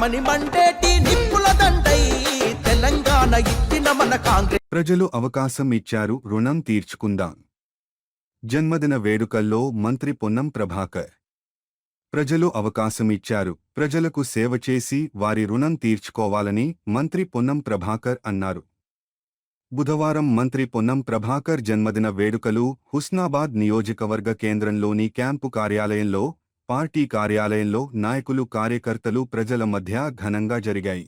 జగమని మండేటి నిప్పుల దండై తెలంగాణ ఇచ్చిన మన కాంగ్రెస్. ప్రజలు అవకాశం ఇచ్చారు రుణం తీర్చుకుందాం. జన్మదిన వేడుకల్లో మంత్రి పొన్నం ప్రభాకర్. ప్రజలు అవకాశం ఇచ్చారు ప్రజలకు సేవ చేసి వారి రుణం తీర్చుకోవాలని మంత్రి పొన్నం ప్రభాకర్ అన్నారు. బుధవారం మంత్రి పొన్నం ప్రభాకర్ జన్మదిన వేడుకలు హుస్నాబాద్ నియోజకవర్గ కేంద్రంలోని క్యాంపు కార్యాలయంలో పార్టీ కార్యాలయంలో నాయకులు కార్యకర్తలు ప్రజల మధ్య ఘనంగా జరిగాయి.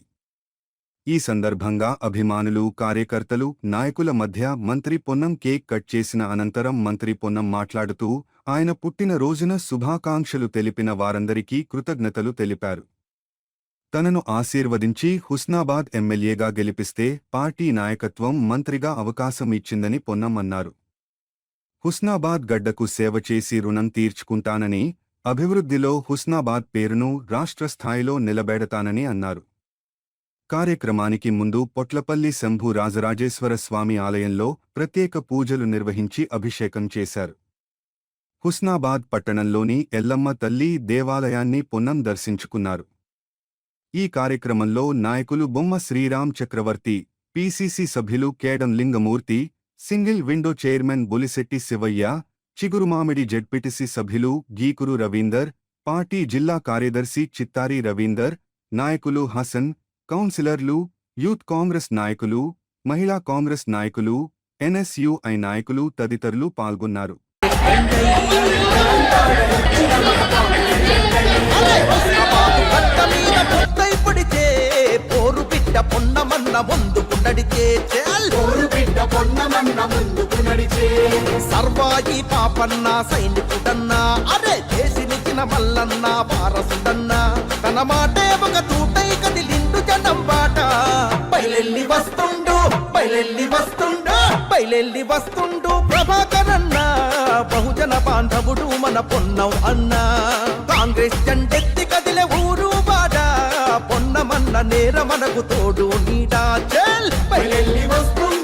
ఈ సందర్భంగా అభిమానులు కార్యకర్తలు నాయకుల మధ్య మంత్రి పొన్నం కేక్ కట్ చేసిన అనంతరం మంత్రి పొన్నం మాట్లాడుతూ ఆయన పుట్టిన రోజున శుభాకాంక్షలు తెలిపిన వారందరికీ కృతజ్ఞతలు తెలిపారు. తనను ఆశీర్వదించి హుస్నాబాద్ ఎమ్మెల్యేగా గెలిపిస్తే పార్టీ నాయకత్వం మంత్రిగా అవకాశం ఇచ్చిందని పొన్నం అన్నారు. హుస్నాబాద్ గడ్డకు సేవ చేసి రుణం తీర్చుకుంటానని అభివృద్ధిలో హుస్నాబాద్ పేరును రాష్ట్ర స్థాయిలో నిలబెడతానని అన్నారు. కార్యక్రమానికి ముందు పొట్లపల్లి శంభు రాజరాజేశ్వర స్వామి ఆలయంలో ప్రత్యేక పూజలు నిర్వహించి అభిషేకం చేశారు. హుస్నాబాద్ పట్టణంలోని ఎల్లమ్మ తల్లి దేవాలయాన్ని పొన్నం దర్శించుకున్నారు. ఈ కార్యక్రమంలో నాయకులు బొమ్మ శ్రీరామ్ చక్రవర్తి పీసీసీ సభ్యులు Kedam Lingamurthy single window chairman Bulisetti Shivaiah Chigurumamidi ZPTC సభ్యులు గీకురు రవీందర్ పార్టీ జిల్లా కార్యదర్శి చిత్తారి రవీందర్ నాయకులు హసన్ కౌన్సిలర్లు యూత్ కాంగ్రెస్ నాయకులు మహిళా కాంగ్రెస్ నాయకులు ఎన్ఎస్యుఐ నాయకులు తదితరులు పాల్గొన్నారు. గట్ట మీద పొన్నమన్న ముందుకు నడిచే. సర్వాయి పాపన్న సైనికుడన్నా అరే చేసినిచ్చిన మల్లన్న వారసుడన్నా తన మాటే ఒక తూటై కదిలిండు జనం బాట. బయలెల్లి వస్తుండు బయలెల్లి వస్తుండు. బయలెల్లి వస్తుండు ప్రభాకరన్న. బహుజన బాంధవుడు మన పొన్నం అన్న. కాంగ్రెస్ జెండెత్తి కదిలే ఊరు నేర మనకు తోడు నీడా? చెల్! వస్తుంది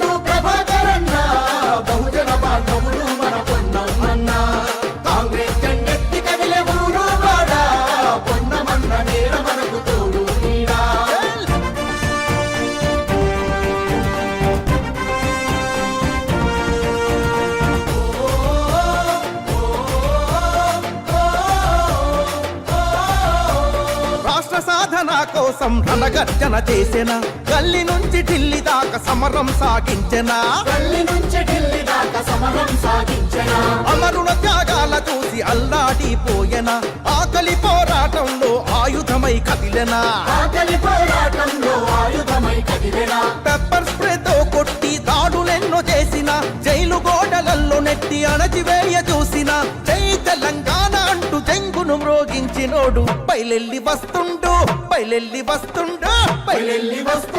కోసం రణగర్జన చేసిన గల్లి నుంచి ఢిల్లీ దాకా సమరం సాగించెన. తల్లి నుంచి ఢిల్లీ దాకా సమరం సాగించిన. అమరుల త్యాగాల చూసి అల్లాడిపోయెన ఆకలి పోరాటంలో ఆయుధమై కదిలెన. ఆకలి పోరాటంలో ఆయుధమై కదిలినా. పెప్పర్ స్ప్రేతో కొట్టి దాడులెన్నో చేసిన జైలు గోడలల్లో నెట్టి అణచివేయ చూసిన మ్రోగించినోడు. బయలెల్లి వస్తుండు బయలెల్లి వస్తుండు బయలెల్లి వస్తు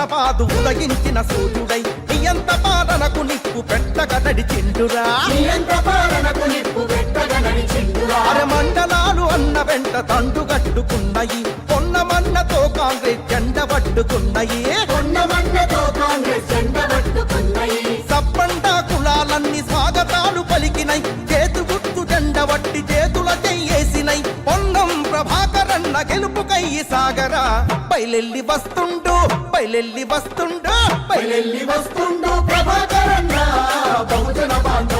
హుస్నాబాదు ఉదగించిన సూర్యుడై నియంత పాలనకు నిప్పు పెట్టగా నడిచిండురా. మండలాలు అన్న వెంట తండు కట్టుకున్నాయి పొన్నమన్నతో కాంగ్రెస్ జెండ పట్టుకున్నాయి ఉన్న గెలుపుకై సాగరా. బయలెల్లి వస్తుండు బయలెల్లి వస్తుండు బయలెల్లి వస్తుండు ప్రభాకరన్న. బహుజన బాంధవ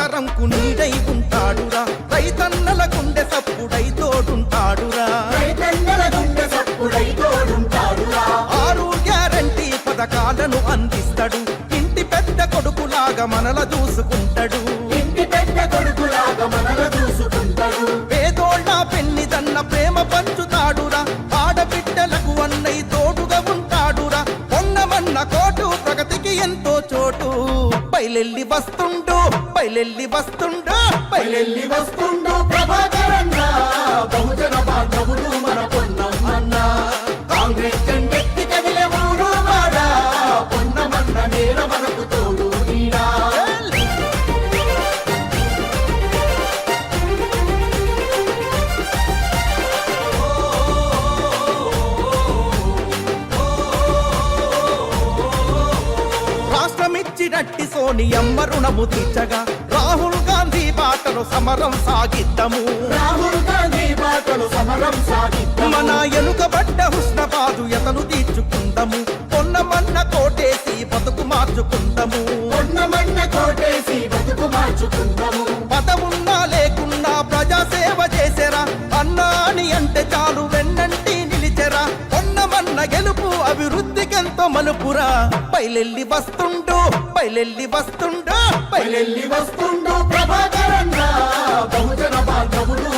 తరంకు నీడై ఉంటాడురా. రైతన్నల గుండె సప్పుడై తోడుంటాడురా. రైతన్నల గుండె సప్పుడై తోడుంటాడురా. ఆరు గ్యారంటీ పథకాలను అందిస్తాడు. ఇంటి పెద్ద కొడుకులాగా మనల చూసుకుంటాడు. ఇంటి పెద్ద కొడుకులాగా మనల చూసుకుంటాడు. పేదోళ్ళ పెన్నిదన్న ప్రేమ పంచుతాడురా. ఆడబిడ్డలకు అన్నై తోడుగా ఉంటాడురా. పొంగమన్న కోటు ప్రగతికి ఎంతో చోటు. బయలెల్లి వస్తుంది బయలెల్లి వస్తుండు బయలెల్లి వస్తుండు. ప్రభాకరన్న బహుజన బాంధవులు మన పొన్నమన్న. కాంగ్రెస్ జెండెత్తి కదిలే ఊరు వాడ పొన్నమన్న నేల మనకు తోడు నీడా రాష్ట్రమిచ్చినట్టి సోనియమ్మ రుణము తీర్చగా రాహుల్ గాంధీ బాటలో సమరం సాగిద్దము. రాహుల్ గాంధీ బాటలు సమరం సాగిద్దాం మన ఎనుకబడ్డ హుస్నబాదు ఎతను తీర్చుకుందము. పొన్నమన్న కోటేసి అభివృద్ధికెంతో మలుపురా. పైలెల్లి వస్తుండు పైలెల్లి వస్తుండు పైలెల్లి వస్తుండు. ప్రభాకరన్న బహుజన బాంధవులు